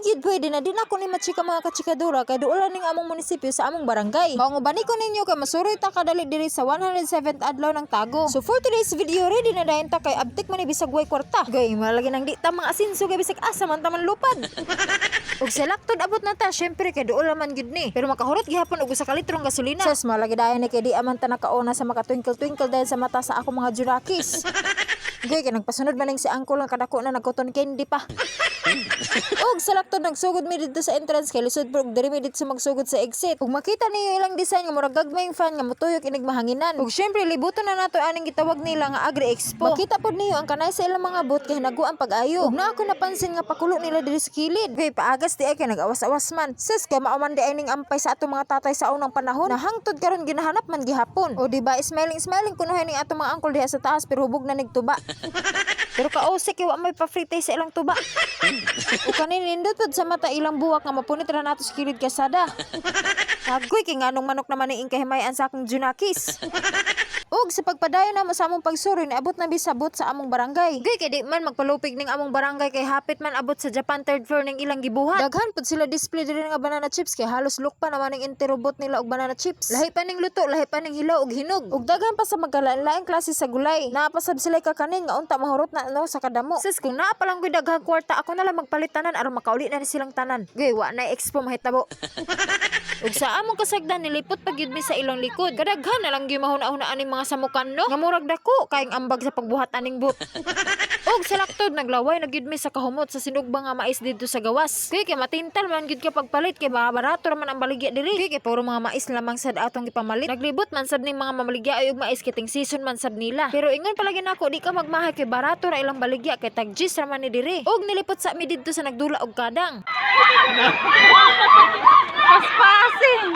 gyud pwede na din ako ni machika mga kachikadura kay duula ning among munisipyo sa among barangay. Mao bani ko ninyo kay masuroy ta kadali diri sa 107th adlaw ng Tago. So for today's video ready na dayon ta kay abtik man bisag way kwarta. Gay malagi nang di ta mga asinso kay bisag asa man ta man lupad. Ug selaktod abot na ta, syempre kay duol man gid ni. Pero makahurot gihapon og usa ka litrong gasolina. Sus, malagi dayon ni kay di aman ta nakauna sa makatwinkle-twinkle dahil sa mata sa ako mga jurakis. Goy, kay nagpasunod man ning si Uncle ang kadako na nagkuton candy pa. og selaktod nagsugod mi dito sa entrance kay lisod pero og diri mi dito sa magsugod sa exit. Ug makita niyo ilang design nga murag gagmayng fan nga mutuyok inig mahanginan. Ug syempre libuton na nato aning gitawag nila nga Agri Expo. Makita pod niyo ang kanay sa ilang mga booth kay naguan pag-ayo. Ug na ako napansin nga pakulo nila diri sa kilid. Goy, paagas di ay kay nag-awas-awas man. Sus, kay mauman di ay ning ampay sa ato mga tatay sa unang panahon. Nahangtod karon ginahanap man gihapon. O di ba smiling smiling kunuhay ning ato mga angkol diha sa taas pero hubog na nigtuba. pero kaosik kay wa may pa-free taste sa ilang tuba. o kanin nindot sa mata ilang buwak nga mapunit ra nato sa kilid kasada. Agoy kay nganong manok naman ni kahimayan sa akong junakis. Ug sa pagpadayon namo sa among pagsuri niabot na bisabot sa among barangay. Gay kay di man magpalupig ning among barangay kay hapit man abot sa Japan third floor ning ilang gibuhat. Daghan pud sila display diri nga banana chips kay halos look pa naman ning interobot nila og banana chips. Lahi pa ning luto, lahi pa ning hilaw ug hinog. Ug daghan pa sa magkalain-laing klase sa gulay. Napasab sila kakanin nga unta mahurot na no sa kadamo. Sis kung naa pa lang gyud daghang kwarta ako na lang magpalit tanan aron makauli na ni silang tanan. Gay wa na expo mahitabo. Ug sa among kasagdan nilipot pa gyud mi sa ilong likod. Kadaghan na lang gyud mahuna-hunaan ning mga samukan no. Nga murag dako kaing ambag sa pagbuhat aning boot. Ug sa laktod naglaway na gyud mi sa kahumot sa sinugba nga mais didto sa gawas. Kay kay matintal man gyud ka pagpalit kay mga barato ra man ang baligya diri. Kay kay puro mga mais lamang sad atong gipamalit. Naglibot man sab ning mga mamaligya ay og mais kiting season man sab nila. Pero ingon palagi nako di ka magmahay kay barato ra ilang baligya kay tag ra man ni diri. Ug nilipot sa mi didto sa nagdula og kadang. Paspasin!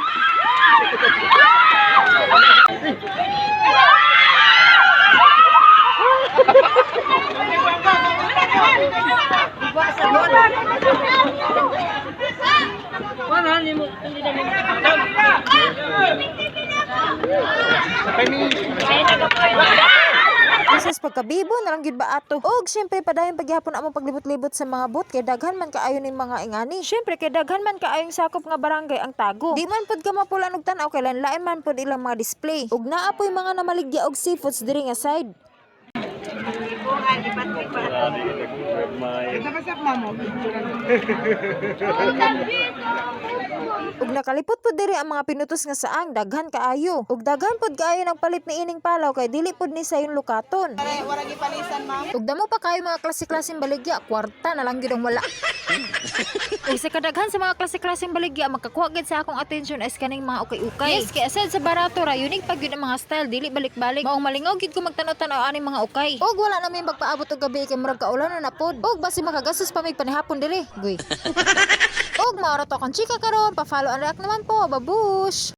Bisis pagkabibo na lang gyud ba ato. Og syempre padayon pagyapon among paglibot-libot sa mga bot kay daghan man kaayo ning mga ingani. Syempre kay daghan man kaayong sakop nga barangay ang tago. Di man pud ka mapulan og tan-aw kay lain man pud ilang mga display. Ug naa po'y mga namaligya og seafoods diri nga side. Ug nakalipot pud diri ang mga pinutos nga saang daghan kaayo. Ug daghan pud kaayo nagpalit ni ining palaw kay dili pud ni sayon lukaton. Warang ipalisan, ma'am. Ug damo pa kayo mga klase-klaseng baligya, kwarta na lang gyud ang wala. Ug sa kadaghan sa mga klase-klaseng baligya makakuha gid sa akong attention is kaning mga ukay-ukay. Yes, kay aside sa barato ra unique pag yun ang mga style dili balik-balik. Maong malingaw gid ko magtanaw-tanaw aning mga ukay. Ug wala na may magpaabot og gabi kay murag kaulan na napod. Ug basi makagastos pa mig panihapon diri. Guy. Ug maura to kang chika karon, pa-follow and react naman po, babush.